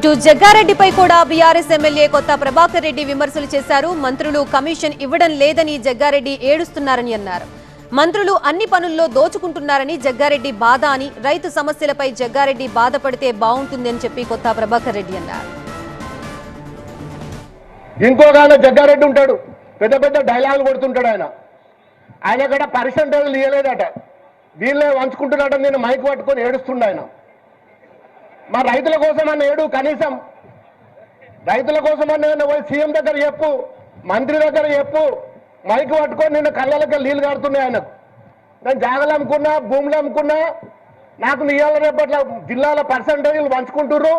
ఇటు జగ్గారెడ్డిపై కూడా BRS MLA Kotha Prabhakar Reddy విమర్శలు చేశారు. మంత్రులు కమిషన్ ఇవ్వడం లేదని జగ్గారెడ్డి ఏడుస్తున్నారని అన్నారు. మంత్రులు అన్ని పనుల్లో దోచుకుంటున్నారని జగ్గారెడ్డి బాధ అని రైతు సమస్యలపై జగ్గారెడ్డి బాధపడితే బాగుంటుందని చెప్పి కొత్త ప్రభాకర్ రెడ్డి అన్నారు. ఇంకొక ఆయన జగ్గారెడ్డి ఉంటాడు. పెద్ద పెద్ద డైలాగులు కొడుతుంటాడు ఆయన. ఆయన కూడా పర్సంటేజ్లు ఇవ్వలేదట వీళ్ళే వంచుకుంటున్నాడని నేను మైక్ పట్టుకొని ఏడుస్తుండ ఆయన. మా రైతుల కోసం అన్న ఏడు కనీసం. రైతుల కోసం అన్న పోయి సీఎం దగ్గర చెప్పు మంత్రి దగ్గర చెప్పు మైక్ పట్టుకొని నిన్న కళ్ళలకి నీళ్ళు కడుతున్నాయి ఆయనకు. నేను జాగలు అమ్ముకున్నా భూములు అమ్ముకున్నా నాకు నియాల రేపట్ల జిల్లాల పర్సంటేజీలు పంచుకుంటుర్రు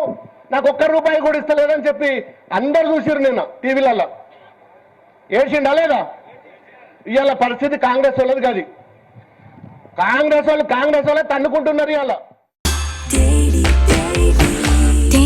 నాకు ఒక్క రూపాయి కూడా ఇస్తలేదని చెప్పి అందరు చూసిరు నిన్న టీవీలలో. ఏడ్చిండా లేదా? ఇవాళ పరిస్థితి కాంగ్రెస్ వాళ్ళది కాదు. కాంగ్రెస్ వాళ్ళు కాంగ్రెస్ వాళ్ళే తన్నుకుంటున్నారు ఇవాళ.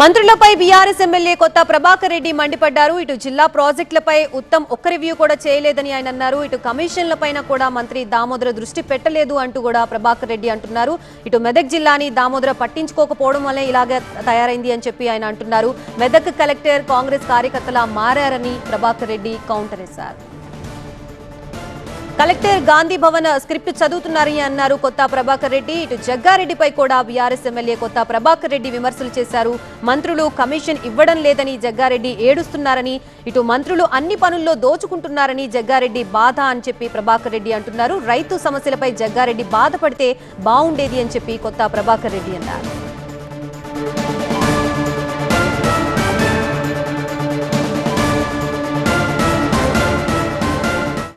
మంత్రులపై బీఆర్ఎస్ ఎమ్మెల్యే కొత్త ప్రభాకర్ రెడ్డి మండిపడ్డారు. ఇటు జిల్లా ప్రాజెక్టులపై ఉత్తమ్ ఒక్క రివ్యూ కూడా చేయలేదని ఆయన అన్నారు. ఇటు కమిషన్లపైన కూడా మంత్రి దామోదర దృష్టి పెట్టలేదు అంటూ కూడా ప్రభాకర్ రెడ్డి అంటున్నారు. ఇటు మెదక్ జిల్లాని దామోదర పట్టించుకోకపోవడం వల్లే ఇలాగే తయారైంది అని చెప్పి ఆయన అంటున్నారు. మెదక్ కలెక్టర్ కాంగ్రెస్ కార్యకర్తలా మారారని ప్రభాకర్ రెడ్డి కౌంటర్ వేశారు. కలెక్టర్ గాంధీ భవన్ స్క్రిప్ట్ చదువుతున్నారని అన్నారు. కొత్త ప్రభాకర్ రెడ్డి ఇటు జగ్గారెడ్డిపై కూడా బీఆర్ఎస్ ఎమ్మెల్యే కొత్త ప్రభాకర్ రెడ్డి విమర్శలు చేశారు. మంత్రులు కమిషన్ ఇవ్వడం లేదని జగ్గారెడ్డి ఏడుస్తున్నారని ఇటు మంత్రులు అన్ని పనుల్లో దోచుకుంటున్నారని జగ్గారెడ్డి బాధ అని చెప్పి ప్రభాకర్ రెడ్డి అంటున్నారు. రైతు సమస్యలపై జగ్గారెడ్డి బాధపడితే బాగుండేది అని చెప్పి కొత్త ప్రభాకర్ రెడ్డి అన్నారు.